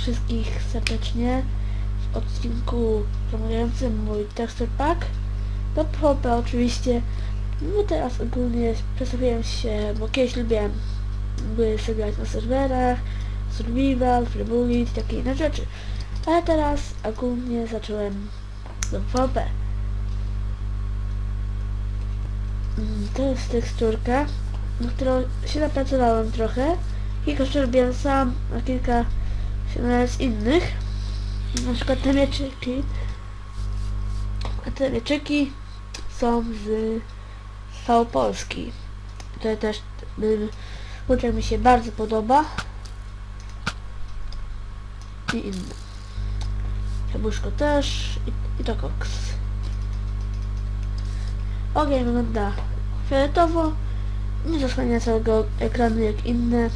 wszystkich serdecznie w odcinku promującym mój texture pack. Do PvP oczywiście. No teraz ogólnie przedstawiłem się, bo kiedyś lubiłem były sobie na serwerach, survival, freebullet i takie inne rzeczy. Ale teraz ogólnie zacząłem do PvP. Mm, To jest teksturka, na którą się napracowałem trochę. Kilka robiłem sam, a kilka z innych. Na przykład te mieczyki. A te mieczyki są z V Polski. To też uczek mi się bardzo podoba. I inne. Jabłuszko też i, i to koks. Ogień wygląda fioletowo. Nie zasłania całego ekranu jak inne.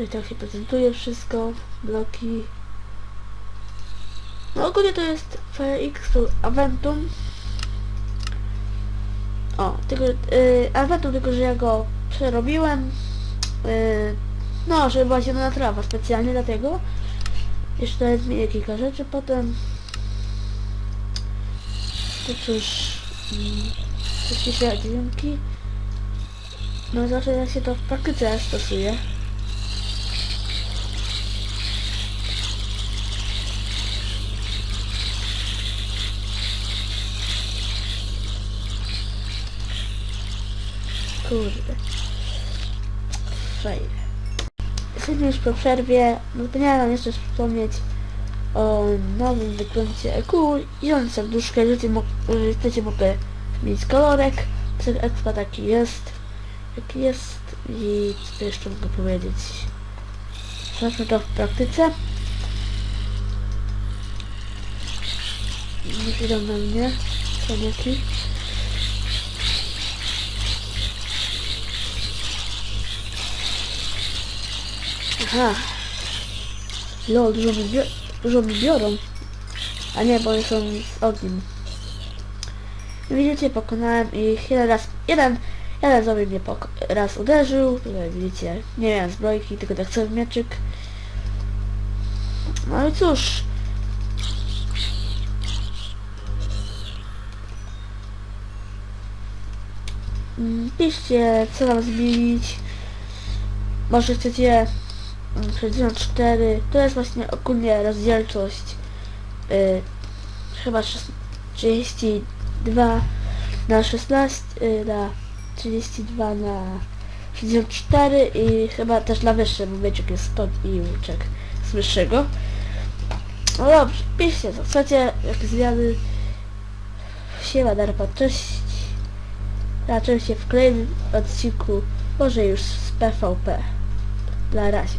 Tutaj tak się prezentuje wszystko. Bloki. No ogólnie to jest FX Aventum. O, tylko yy, Aventum, tylko że ja go przerobiłem. Yy, no, żeby była zielona trawa specjalnie dlatego. Jeszcze zmienię kilka rzeczy potem. To cóż, mm, to się dźwięki. No zawsze jak się to w praktyce stosuje. Kurde. Fajnie. Jesteśmy już po przerwie. No Zapomniałem jeszcze wspomnieć o nowym wyglądzie EQ i on serduszkę, jeżeli jeżeli chcecie mogę zmienić kolorek. Ten expa taki jest. Jaki jest i co jeszcze mogę powiedzieć. Zobaczmy to w praktyce. Już idą na mnie. Aha. Lol, mi, bio- mi biorą. A nie, bo one są z ogniem. Widzicie, pokonałem ich jeden raz. Jeden, jeden zombie mnie raz uderzył. Tutaj widzicie, nie miałem zbrojki, tylko tak sobie mieczyk. No i cóż. Mm, Piszcie, co nam zmienić. Może chcecie 64. To jest właśnie ogólnie rozdzielczość. Y, chyba szes- 32 na 16, y, na 32 na 64 i chyba też na wyższe, bo wieczek jest 100 i łuczek z wyższego. No dobrze, piszcie co chcecie, jakie zmiany. Siema Darpa, cześć. Raczej się w kolejnym odcinku, może już z PvP. Na razie.